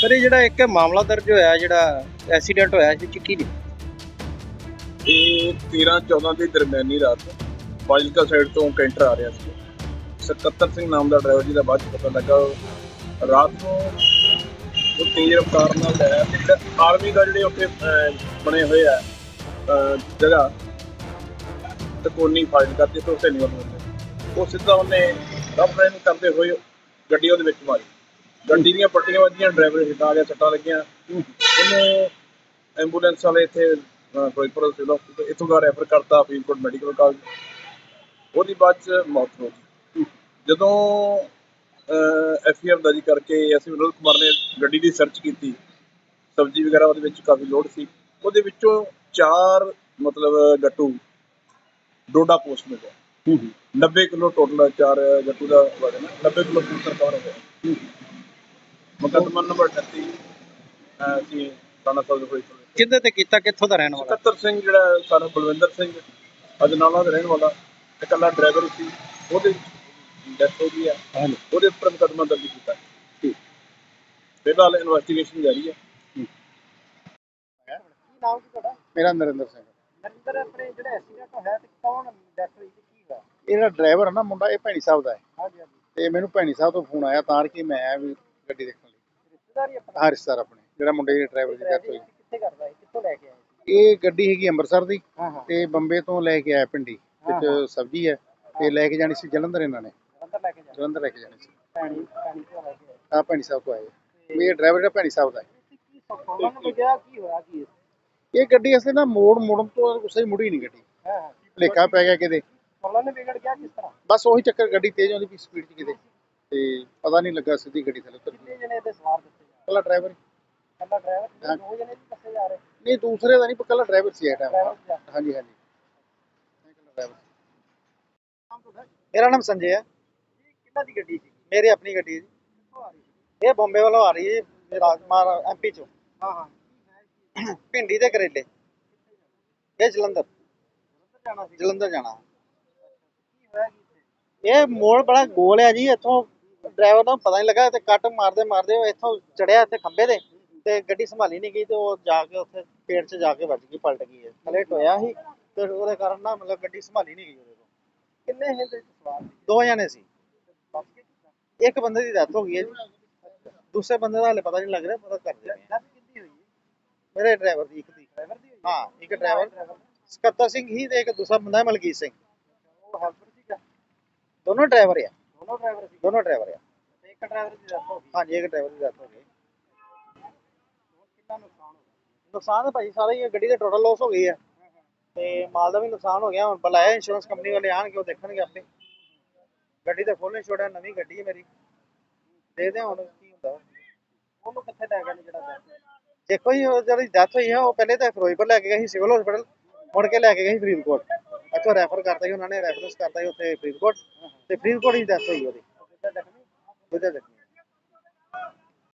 Sir ਇਹ ਜਿਹੜਾ ਇੱਕ ਮਾਮਲਾ ਦਰਜ ਹੋਇਆ ਜਿਹੜਾ ਐਕਸੀਡੈਂਟ ਹੋਇਆ ਇਹ ਚ ਕੀ ਇਹ 13 14 ਦੀ ਦਰਮਿਆਨੀ ਰਾਤ ਫਾਜ਼ਿਲਕਾ ਸਾਈਡ ਤੋਂ ਕੈਂਟਰ ਆ ਰਿਹਾ ਸੀ। ਸਕੱਤਰ ਸਿੰਘ ਨਾਮ ਦਾ ਡਰਾਈਵਰ ਜਿਹਦਾ ਬਾਅਦ ਪਤਾ ਲੱਗਾ ਰਾਤ ਨੂੰ ਉਹ ਤੇਜ਼ ਰਫ਼ਤਾਰ ਨਾਲ ਲੈ ਰਿਹਾ ਤੇ ਆਰਮੀ ਦਾ ਜਿਹੜੇ ਉੱਥੇ ਅਹ, ਬਣੇ ਹੋਏ ਆ ਜਗ੍ਹਾ ਤਕੋਨੀ ਫਾਜ਼ਿਲਕਾ ਤੇ ਤੋਂ ਸੈਨੀ ਉਹ ਸਿੱਧਾ ਉਹਨੇ ਰਫ ਡਰਾਈਵਿੰਗ ਕਰਦੇ ਹੋਏ ਗੱਡੀ ਉਹਦੇ ਵਿੱਚ ਮਾਰੀ। ਗੱਡੀ ਦੀਆਂ ਪੱਟੀਆਂ ਵੱਜੀਆਂ ਡਰਾਈਵਰ ਹਿੱਟ ਆ ਗਿਆ ਸੱਟਾਂ ਲੱਗੀਆਂ। ਉਹਨੂੰ ਐਂਬੂਲੈਂਸ ਵਾਲੇ ਇੱਥੇ ਫਿਰੋਜ਼ਪੁਰ ਸਿਵਲ ਹਸਪੀਟਲ ਇੱਥੋਂ ਦਾ ਰੈਫਰ ਕਰਤਾ ਫਰੀਦਕੋਟ ਮੈਡੀਕਲ ਕਾਲਜ। ਉਹਦੀ ਬਾਅਦ ਚ ਮੌਤ ਹੋ ਗਈ। ਜਦੋਂ ਐਫ ਆਰ ਦਰਜ ਕਰਕੇ ਅਸੀਂ ਵਿਨੋਦ ਕੁਮਾਰ ਨੇ ਗੱਡੀ ਦੀ ਸਰਚ ਕੀਤੀ ਸਬਜ਼ੀ ਵਗੈਰਾ ਉਹਦੇ ਵਿੱਚ ਕਾਫੀ ਲੋਡ ਸੀ। ਉਹਦੇ ਵਿੱਚੋਂ ਚਾਰ ਮਤਲਬ ਗੱਟੂ ਡੋਡਾ ਪੋਸਟ ਮਿਲਿਆ। 90 ਕਿਲੋ ਟੋਟਲ ਚਾਰ ਗੱਟੂ ਦਾ ਵਜਨ ਹੈ 90 ਕਿਲੋ ਫੂਡ ਕਵਰ ਹੋ ਗਿਆ ਮੁਕੱਦਮਾ ਨੰਬਰ 38 ਅਹ, ਅਸੀਂ ਥਾਣਾ ਸਾਹਿਬ ਹੋਈ ਕਿਹਦੇ ਤੇ ਕੀਤਾ ਕਿੱਥੋਂ ਦਾ ਰਹਿਣ ਵਾਲਾ? ਸਕੱਤਰ ਸਿੰਘ ਜਿਹੜਾ ਸਨ ਬਲਵਿੰਦਰ ਸਿੰਘ ਅਜਨਾਲਾ ਦਾ ਰਹਿਣ ਵਾਲਾ ਇਕੱਲਾ ਡਰਾਈਵਰ ਸੀ ਉਹਦੇ ਡੈਥ ਹੋ ਗਈ ਆ। ਉਹਦੇ ਉੱਪਰ ਮੁਕੱਦਮਾ ਦਰਜ ਕੀਤਾ। ਫਿਲਹਾਲ ਇਨਵੈਸਟੀਗੇਸ਼ਨ ਜਾਰੀ ਹੈ ਕੀ ਨਾਮ ਕੀ ਤੁਹਾਡਾ ਮੇਰਾ ਨਰਿੰਦਰ ਸਿੰਘ। ਨਰਿੰਦਰ ਆਪਣੇ ਜਿਹੜਾ ਐਕਸੀਡੈਂਟ ਹੋਇਆ ਤੇ ਕੌਣ ਡੈਥ ਹੋਈ ਤੇ ਕੀ ਹੋਇਆ? ਇਹ ਜਿਹੜਾ ਡਰਾਈਵਰ ਹੈ ਨਾ ਮੁੰਡਾ ਇਹ ਭੈਣੀ ਸਾਹਿਬ ਦਾ ਹੈ। ਹਾਂਜੀ ਹਾਂਜੀ। ਤੇ ਮੈਨੂੰ ਭੈਣੀ ਸਾਹਿਬ ਤੋਂ ਫੋਨ ਆਇਆ ਤਾਂ ਕਿ ਮੈਂ ਆਇਆ ਵੀ ਗੱਡੀ ਦੇਖਣ। ਰਿਸ਼ਤੇਦਾਰੀ ਆਪਣਾ? ਹਾਂ ਰਿਸ਼ਤੇਦਾਰ ਆਪਣੇ ਜਿਹੜਾ ਮੁੰਡੇ ਦੇ ਡਰਾਈਵਰ ਦੀ ਡੈਥ ਹੋਈ। ਕਿੱਥੇ ਕਰਦਾ ਹੈ ਕਿੱਥੋਂ ਲੈ ਕੇ ਸੀ? ਇਹ ਗੱਡੀ ਹੈਗੀ ਅੰਮ੍ਰਿਤਸਰ ਦੀ ਤੇ ਬੰਬੇ ਤੋਂ ਲੈ ਕੇ ਆਇਆ ਪਿੰਡੀ ਵਿੱਚ ਸਬਜ਼ੀ ਹੈ ਤੇ ਲੈ ਕੇ ਜਾਣੀ ਸੀ ਜਲੰਧਰ ਇਹਨਾਂ ਨੇ। ਅੰਦਰ ਲੈ ਕੇ ਜਾਣਾ ਜਲੰਧਰ ਲੈ ਕੇ ਜਾਣੀ ਸੀ। ਤੋਂ ਲੈ ਕੇ ਆ ਭੈਣੀ ਸਾਹਿਬ ਤੋਂ ਆਏ। ਵੀ ਇਹ ਡਰਾਈਵਰ ਜਿਹੜਾ ਭੈਣੀ ਸਾਹਿਬ ਦਾ ਇਹ ਗੱਡੀ ਅਸਲੇ ਨਾ ਮੋੜ ਮੁੜਨ ਤੋਂ ਸਹੀ ਮੁੜੀ ਨਹੀਂ ਗੱਡੀ। ਹਾਂ ਭਲੇਖਾ ਪੈ ਗਿਆ ਕਿਤੇ। ਉਹਨਾਂ ਨੇ ਵਿਗੜ ਗਿਆ ਕਿਸ ਤਰ੍ਹਾਂ? ਬਸ ਉਹੀ ਚੱਕਰ ਗੱਡੀ ਤੇਜ਼ ਆਉਂਦੀ ਸਪੀਡ 'ਚ ਕਿਤੇ। ਤੇ ਪਤਾ ਨਹੀਂ ਲੱਗਾ ਸਿੱਧੀ ਗੱਡੀ ਥੱਲੇ ਉਤਰ ਗਈ ਕਿੰਨੇ ਜਣੇ ਇਹਦੇ ਸਵਾਰ ਦਿੱਤੇ ਜਾ ਕੱਲਾ ਡਰਾਈਵਰ ਕੱਲਾ ਡਰਾਈਵਰ। ਦੋ ਜਣੇ ਵੀ ਬੱਸੇ ਜਾ ਰਹੇ। ਨਹੀਂ ਦੂਸਰੇ ਦਾ ਨਹੀਂ ਕੱਲਾ ਡਰਾਈਵਰ ਸੀ ਇਹ ਟਾਈਮ ਹਾਂਜੀ ਹਾਂਜੀ। ਮੇਰਾ ਨਾਮ ਸੰਜੇ ਹੈ ਕਿੰਨਾ ਦੀ ਗੱਡੀ ਸੀ? ਮੇਰੀ ਆਪਣੀ ਗੱਡੀ ਹੈ ਜੀ। ਇਹ ਬੰਬੇ ਵੱਲੋਂ ਆ ਰਹੀ ਹੈ ਰਾਜਮਾਰ ਐਮਪੀ ਚੋਂ। ਹਾਂ ਹਾਂ। ਭਿੰਡੀ ਦੇ ਕਰੇਲੇ। ਇਹ ਜਲੰਧਰ। ਜਾਣਾ ਸੀ। ਜਲੰਧਰ ਜਾਣਾ। ਇਹ ਮੋੜ ਬੜਾ ਗੋਲ ਹੈ ਜੀ ਇੱਥੋਂ ਡਰਾਈਵਰ ਨੂੰ ਪਤਾ ਨਹੀਂ ਲੱਗਾ ਤੇ ਕੱਟ ਮਾਰਦੇ ਮਾਰਦੇ ਉਹ ਇੱਥੋਂ ਚੜਿਆ ਇੱਥੇ ਖੰਬੇ ਦੇ ਤੇ ਗੱਡੀ ਸੰਭਾਲੀ ਨਹੀਂ ਗਈ ਤੇ ਉਹ ਜਾ ਕੇ ਉੱਥੇ ਪੇੜ 'ਚ ਜਾ ਕੇ ਵੱਜ ਗਈ ਪਲਟ ਗਈ ਹੈ। ਥੱਲੇ ਟੋਇਆ ਸੀ ਤੇ ਉਹਦੇ ਕਾਰਨ ਨਾ ਮਤਲਬ ਗੱਡੀ ਸੰਭਾਲੀ ਨਹੀਂ ਗਈ ਉਹਦੇ ਤੋਂ ਕਿੰਨੇ ਵਿੱਚ ਸਵਾਰ? ਦੋ ਜਣੇ ਸੀ। ਇੱਕ ਬੰਦੇ ਦੀ ਡੈਥ ਹੋ ਗਈ ਹੈ ਜੀ। ਦੂਸਰੇ ਬੰਦੇ ਦਾ ਹਾਲੇ ਪਤਾ ਨਹੀਂ ਲੱਗ ਰਿਹਾ ਪਤਾ ਕਰਦੇ ਹੈ। ਮੇਰੇ ਡਰਾਈਵਰ ਦੀ ਇੱਕ ਦੀ। ਡਰਾਈਵਰ ਦੀ ਹੋਈ ਹੈ? ਇੱਕ ਡਰਾਈਵਰ ਸਕੱਤਰ ਸਿੰਘ ਹੀ ਤੇ ਇੱਕ ਦੂਸਰਾ ਬੰਦਾ ਮਲਕੀਤ ਸਿੰਘ। ਉਹ ਹੈਲਪਰ ਸੀਗਾ? ਦੋਨੋਂ ਡਰਾਈਵਰ ਆ। ਦੋਨੋਂ ਡਰਾਈਵਰ ਸੀ ਦੋਨੋਂ ਡਰਾਈਵਰ ਆ। ਇੱਕ ਡਰਾਈਵਰ ਦੀ ਡੈਥ ਹੋ ਗਈ। ਹਾਂਜੀ ਇੱਕ ਡਰਾਈਵਰ ਦੀ ਡੈਥ ਹੋ ਗਈ। ਕਿੰਨਾ ਨੁਕਸਾਨ ਹੋ ਗਿਆ? ਨੁਕਸਾਨ ਤਾਂ ਭਾਈ ਸਾਰਾ ਹੀ ਹੈ, ਗੱਡੀ ਦਾ ਟੋਟਲ ਲਾਸ ਹੋ ਗਈ ਹੈ ਤੇ ਮਾਲ ਦਾ ਵੀ ਨੁਕਸਾਨ ਹੋ ਗਿਆ ਹੁਣ ਬੁਲਾਇਆ ਇੰਸ਼ੋਰੈਂਸ ਕੰਪਨੀ ਵਾਲੇ ਆਣਗੇ ਉਹ ਦੇਖਣਗੇ ਆਪੇ। ਗੱਡੀ ਫੁੱਲ ਇੰਸ਼ੋਰਡ ਹੈ ਨਵੀਂ ਗੱਡੀ ਹੈ ਮੇਰੀ। ਦੇਖਦੇ ਹਾਂ ਹੁਣ ਕੀ ਹੁੰਦਾ। ਉਹਨੂੰ ਕਿੱਥੇ ਲੈ ਗਏ ਨੇ ਜਿਹੜਾ death? ਹੋਇਆ? ਦੇਖੋ ਜੀ ਉਹ ਜਿਹੜੀ ਡੈਥ ਹੋਈ ਹੈ ਉਹ ਪਹਿਲੇ ਤਾਂ ਫਿਰੋਜ਼ਪੁਰ ਲੈ ਕੇ ਗਏ ਸੀ ਸਿਵਲ ਹਸਪੀਟਲ ਮੁੜ ਕੇ ਲੈ ਕੇ ਗਏ ਸੀ ਫਰੀਦਕੋਟ। ਇੱਥੋਂ ਰੈਫਰ ਕਰਤਾ ਸੀ ਉਹਨਾਂ ਨੇ ਰੈਫਰੈਂਸ ਕਰਤਾ ਸੀ ਉੱਥੇ ਫਰੀਦਕੋਟ। ਤੇ ਫਰੀਦਕੋਟ ਹੀ ਡੈਥ ਹੋਈ ਉਹਦੀ। ਉਹਦਾ ਜ਼ਖਮੀ ਉਹਦੇ ਜ਼ਖਮੀ